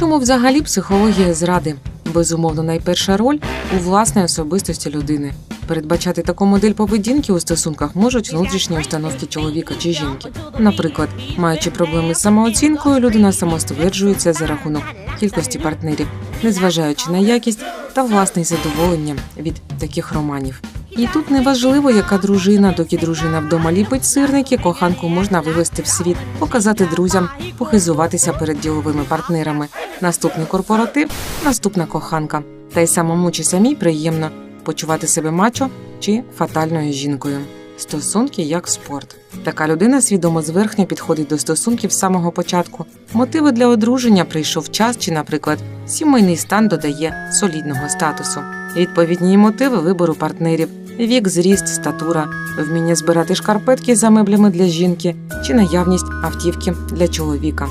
Чому взагалі психологія зради? Безумовно, найперша роль у власної особистості людини. Передбачати таку модель поведінки у стосунках можуть внутрішні установки чоловіка чи жінки. Наприклад, маючи проблеми з самооцінкою, людина самостверджується за рахунок кількості партнерів, незважаючи на якість та власне задоволення від таких романів. І тут не важливо, яка дружина, доки дружина вдома ліпить сирники, коханку можна вивести в світ, показати друзям, похизуватися перед діловими партнерами. Наступний корпоратив, наступна коханка. Та й самому чи самій приємно почувати себе мачо чи фатальною жінкою. Стосунки як спорт. Така людина свідомо зверхньо підходить до стосунків з самого початку. Мотиви для одруження прийшов час, чи, наприклад, сімейний стан додає солідного статусу. Відповідні мотиви вибору партнерів, вік, зріст, статура, вміння збирати шкарпетки за меблями для жінки чи наявність автівки для чоловіка.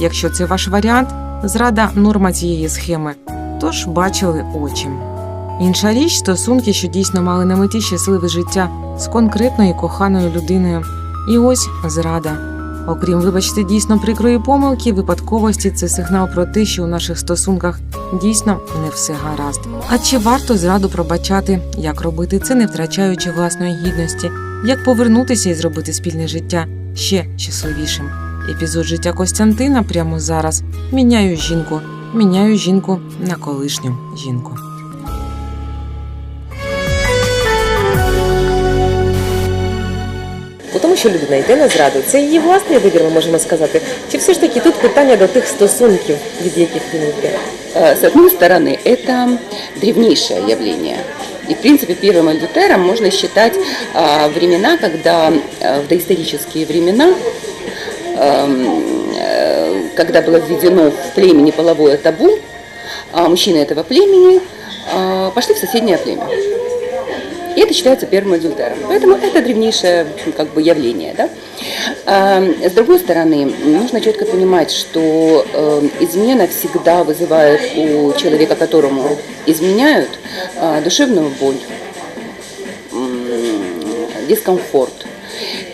Якщо це ваш варіант, зрада норма цієї схеми. Тож бачили очі. Інша річ стосунки, що дійсно мали на меті щасливе життя з конкретною коханою людиною. І ось зрада. Окрім, вибачте, дійсно прикрої помилки, випадковості це сигнал про те, що у наших стосунках дійсно не все гаразд. А чи варто зраду пробачати, як робити це, не втрачаючи власної гідності, як повернутися і зробити спільне життя ще щасливішим? Епізод життя Костянтина прямо зараз міняю жінку, міняю жінку на колишню жінку. тому, що людина йде на зраду, це її власний вибір, ми можемо сказати. Чи все ж таки тут питання до тих стосунків, від яких він йде? Э, С одной стороны, это древнейшее явление. И, в принципе, первым адюльтером можно считать а, времена, когда а, в доисторические времена, эм, э, когда было введено в племени половое табу, а мужчины этого племени а, пошли в соседнее племя. И это считается первым адюльтером. Поэтому это древнейшее как бы явление. Да? А, С другой стороны, нужно четко понимать, что э, измена всегда вызывает у человека, которому изменяют, а, душевную боль, м, дискомфорт.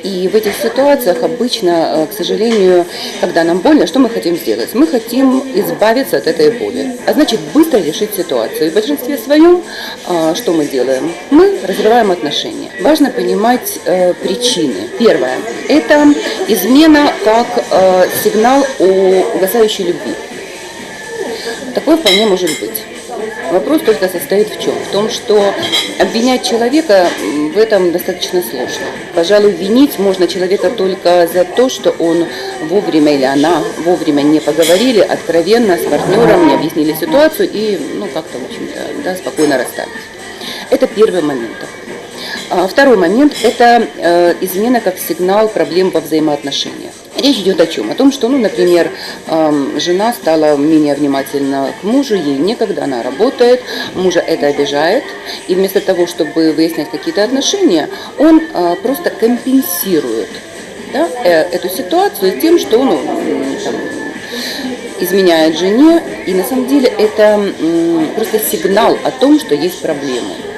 И в этих ситуациях обычно, э, к сожалению, когда нам больно, что мы хотим сделать? Мы хотим избавиться от этой боли, а значит быстро решить ситуацию. И в большинстве своем а, что мы делаем? Мы разрываем отношения. Важно понимать э, причины. Первое – это измена как э, сигнал о угасающей любви. Такое вполне может быть. Вопрос только состоит в чем? В том, что обвинять человека в этом достаточно сложно. Пожалуй, винить можно человека только за то, что он вовремя или она вовремя не поговорили откровенно с партнером, не объяснили ситуацию и, ну, как-то, в общем-то, да, спокойно расстались. Это первый момент. А Второй момент – это э, измена как сигнал проблем во взаимоотношениях. Речь идет о чем? О том, что, ну, например, эм, жена стала менее внимательна к мужу, ей некогда, она работает, мужа это обижает, и вместо того, чтобы выяснять какие-то отношения, он э, просто компенсирует да, э, эту ситуацию тем, что он м, там, изменяет жене, и на самом деле это просто сигнал о том, что есть проблемы.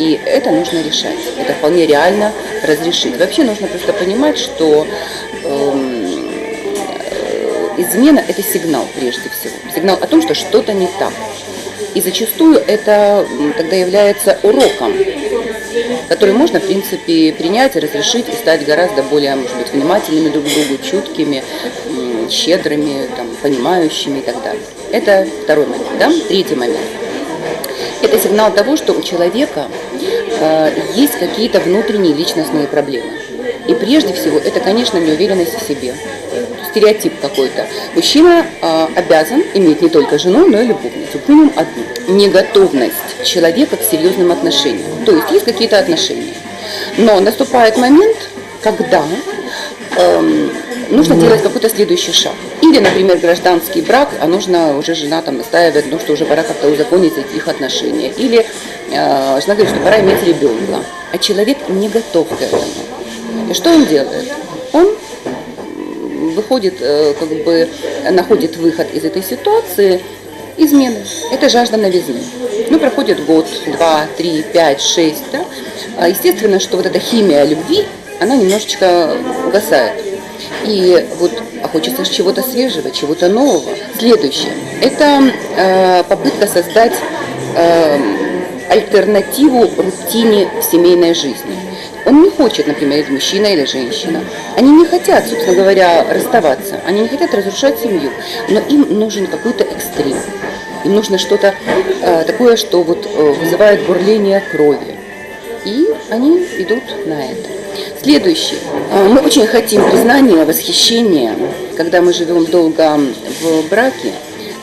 И это нужно решать. Это вполне реально разрешить. Вообще нужно просто понимать, что эм, измена – это сигнал прежде всего. Сигнал о том, что что-то не так. И зачастую это тогда является уроком, который можно, в принципе, принять разрешить, и стать гораздо более, может быть, внимательными друг к другу, чуткими, щедрыми, там, понимающими и так далее. Это второй момент. Да? Третий момент. Это сигнал того, что у человека э, есть какие-то внутренние личностные проблемы. И прежде всего, это, конечно, неуверенность в себе. Стереотип какой-то. Мужчина э, обязан иметь не только жену, но и любовницу. Как минимум одну. Неготовность человека к серьезным отношениям. То есть есть какие-то отношения. Но наступает момент, когда эм, нужно делать какой-то следующий шаг. Или, например, гражданский брак, а нужно уже жена там настаивает, ну что уже пора как-то узаконить эти их отношения. Или э, жена говорит, что пора иметь ребенка. А человек не готов к этому. И что он делает? Он выходит, э, как бы находит выход из этой ситуации измены. Это жажда новизны. Ну, проходит год, два, три, пять, шесть, да? А Естественно, что вот эта химия любви, она немножечко угасает. И вот хочется чего-то свежего, чего-то нового. Следующее. Это э, попытка создать э, альтернативу рутине в семейной жизни. Он не хочет, например, или мужчина или женщина. Они не хотят, собственно говоря, расставаться. Они не хотят разрушать семью. Но им нужен какой-то экстрим. Им нужно что-то э, такое, что вот э, вызывает бурление крови. И они идут на это. Следующее. Э, Мы очень хотим признания, восхищения. Когда мы живем долго в браке,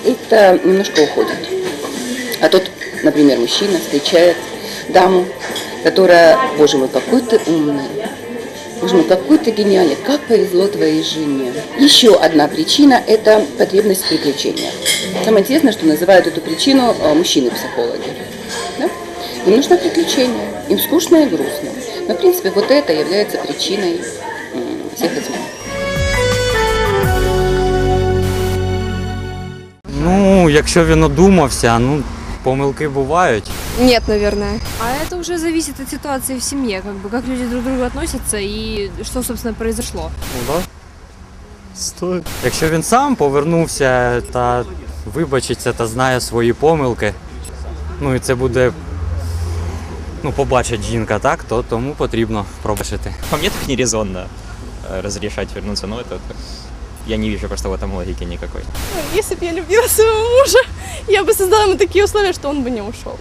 это немножко уходит. А тут, например, мужчина встречает даму, которая, боже мой, какой ты умный, боже мой, какой ты гениальный, как повезло твоей жене. Еще одна причина – это потребность в приключениях. Самое интересное, что называют эту причину э, мужчины-психологи. Да? Им нужно приключение, им скучно и грустно. Но, в принципе, вот это является причиной м, всех измен. Ну, якщо він одумався, ну, помилки бувають. Нет, наверное. А это уже зависит от ситуации в семье, как бы как люди друг к другу относятся и что, собственно, произошло. Ну, да. Стоїть. Якщо він сам повернувся та вибачиться та знає свої помилки, ну і це буде. Ну, побачить жінка, так, то тому потрібно пробачити. По мне так нерезонно э, разрешать вернуться, но это я не вижу просто в этом логики никакой. Если бы я любила своего мужа, я бы создала ему такие условия, что он бы не ушел.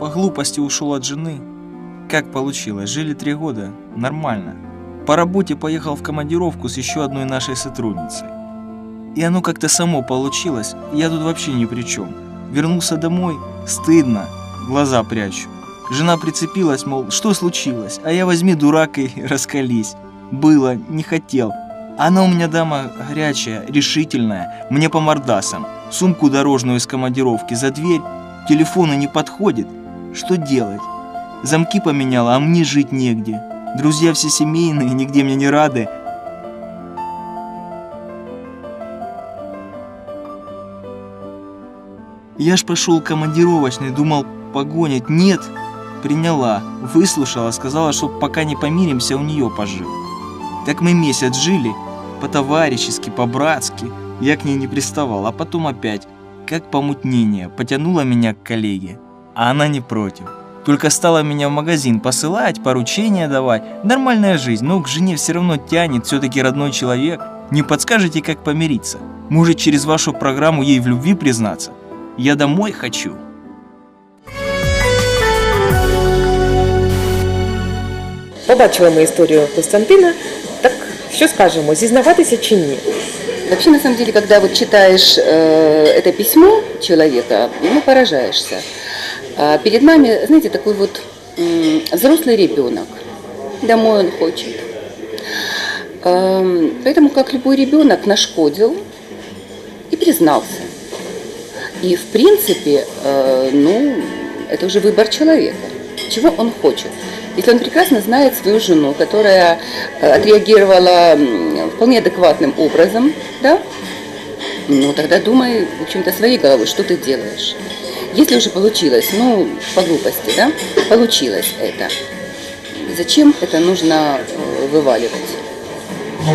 По глупости ушел от жены. Как получилось? Жили три года. Нормально. По работе поехал в командировку с еще одной нашей сотрудницей. И оно как-то само получилось. Я тут вообще ни при чем. Вернулся домой. Стыдно. Глаза прячу. Жена прицепилась, мол, что случилось? А я возьми дурак и раскались. Было, не хотел. Она у меня дама горячая, решительная, мне по мордасам. Сумку дорожную из командировки за дверь, телефону не подходит. Что делать? Замки поменяла, а мне жить негде. Друзья все семейные, нигде мне не рады. Я ж пошел командировочный, думал погонять. Нет, приняла, выслушала, сказала, что пока не помиримся, у нее пожил. Так мы месяц жили, по-товарищески, по-братски. Я к ней не приставал, а потом опять, как помутнение, потянула меня к коллеге. А она не против. Только стала меня в магазин посылать, поручения давать. Нормальная жизнь, но к жене все равно тянет, все-таки родной человек. Не подскажете, как помириться? Может, через вашу программу ей в любви признаться? Я домой хочу. Побачили ми історію Костянтина. Так що скажемо, зізнаватися чи ні? Вообще, на самом деле, когда вот читаешь э, это письмо человека, ну, поражаешься. А перед нами, знаете, такой вот взрослый ребенок. Домой он хочет. Эм, поэтому, как любой ребенок, нашкодил и признался. И, в принципе, э, ну, это уже выбор человека. чего он хочет. Если он прекрасно знает свою жену, которая э, отреагировала вполне адекватным образом, да, ну тогда думай, в общем-то, своей головой, что ты делаешь. Если уже получилось, ну, по глупости, да, получилось это, зачем это нужно э, вываливать?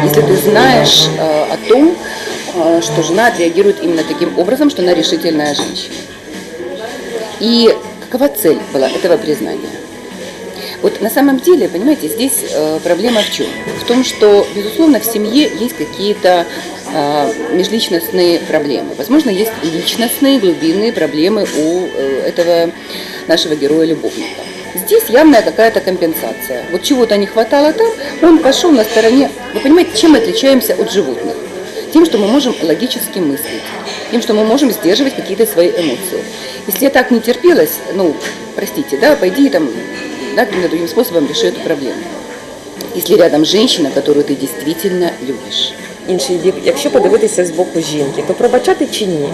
Если ты знаешь э, о том, э, что жена отреагирует именно таким образом, что она решительная женщина. И какова цель была этого признания? Вот на самом деле, понимаете, здесь проблема в чем? В том, что, безусловно, в семье есть какие-то межличностные проблемы. Возможно, есть личностные, глубинные проблемы у э, этого нашего героя-любовника. Здесь явная какая-то компенсация. Вот чего-то не хватало там, он пошел на стороне. Вы понимаете, чем мы отличаемся от животных? Тем, что мы можем логически мыслить, тем, что мы можем сдерживать какие-то свои эмоции. Если я так не терпелась, ну, простите, да, пойди там, да, другим способом реши эту проблему. Если рядом женщина, которую ты действительно любишь. Інший бік, якщо подивитися з боку жінки, то пробачати чи ні?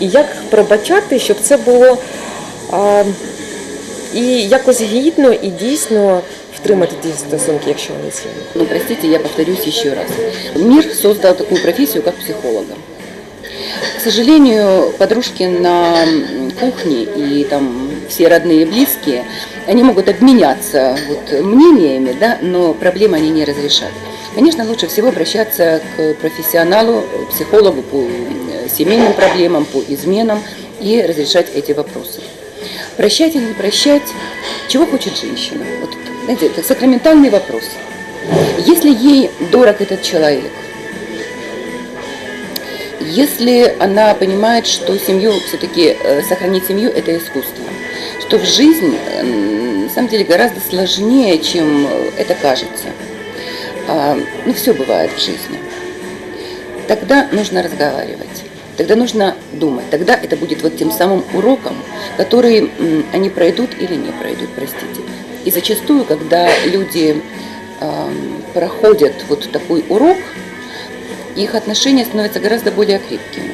І як пробачати, щоб це було а, і якось гідно і дійсно втримати ті стосунки, якщо вони цінні? Ну, простите, я повторюсь еще раз. Мир создал такую профессию, как психолога. К сожалению, подружки на кухне и там все родные и близкие, они могут обменяться вот, мнениями, да, но проблемы они не разрешат. Конечно, лучше всего обращаться к профессионалу, психологу по семейным проблемам, по изменам и разрешать эти вопросы. Прощать или не прощать, чего хочет женщина? Вот, знаете, это сакраментальный вопрос. Если ей дорог этот человек, если она понимает, что семью все-таки сохранить семью это искусство, что в жизни м, на самом деле гораздо сложнее, чем э, это кажется. А, Ну, все бывает в жизни. Тогда нужно разговаривать. Тогда нужно думать. Тогда это будет вот тем самым уроком, который они пройдут или не пройдут, простите. И зачастую, когда люди ам, проходят вот такой урок, их отношения становятся гораздо более крепкими.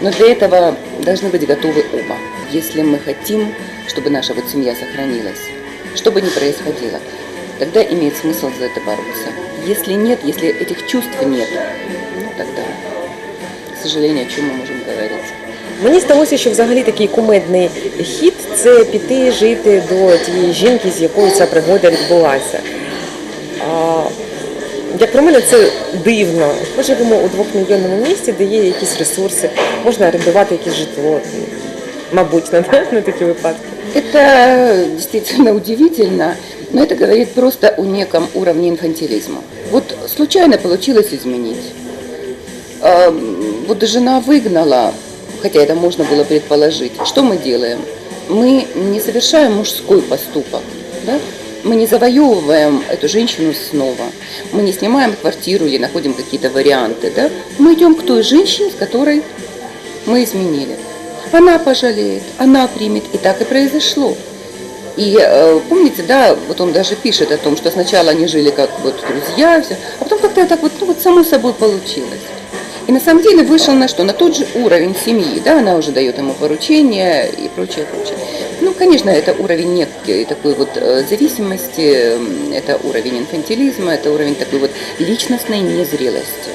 Но для этого должны быть готовы оба. Если мы хотим, чтобы наша вот семья сохранилась, что бы ни происходило, тогда имеет смысл за это бороться. Если нет, если этих чувств нет, ну тогда, к сожалению, о чем мы можем говорить? Мені здалося, що взагалі такий кумедний хід це піти жити до тієї жінки, з якою ця пригода відбулася. А, як про мене, це дивно. Ми живемо у двохмільйонному місті, де є якісь ресурси, можна орендувати якесь житло. Мабуть, на, на такі випадки. Это действительно удивительно, Но это говорит просто о неком уровне инфантилизма. Вот случайно получилось изменить. А, Вот жена выгнала, хотя это можно было предположить. Что мы делаем? Мы не совершаем мужской поступок, да? мы не завоевываем эту женщину снова, мы не снимаем квартиру или находим какие-то варианты. Да? Мы идем к той женщине, с которой мы изменили. Она пожалеет, она примет, и так и произошло. И э, помните, да, вот он даже пишет о том, что сначала они жили как вот друзья, все, а потом как-то так вот, ну, вот само собой получилось. И на самом деле вышел на что? На тот же уровень семьи, да, она уже дает ему поручения и прочее, прочее. Ну, конечно, это уровень некой такой вот э, зависимости, это уровень инфантилизма, это уровень такой вот личностной незрелости.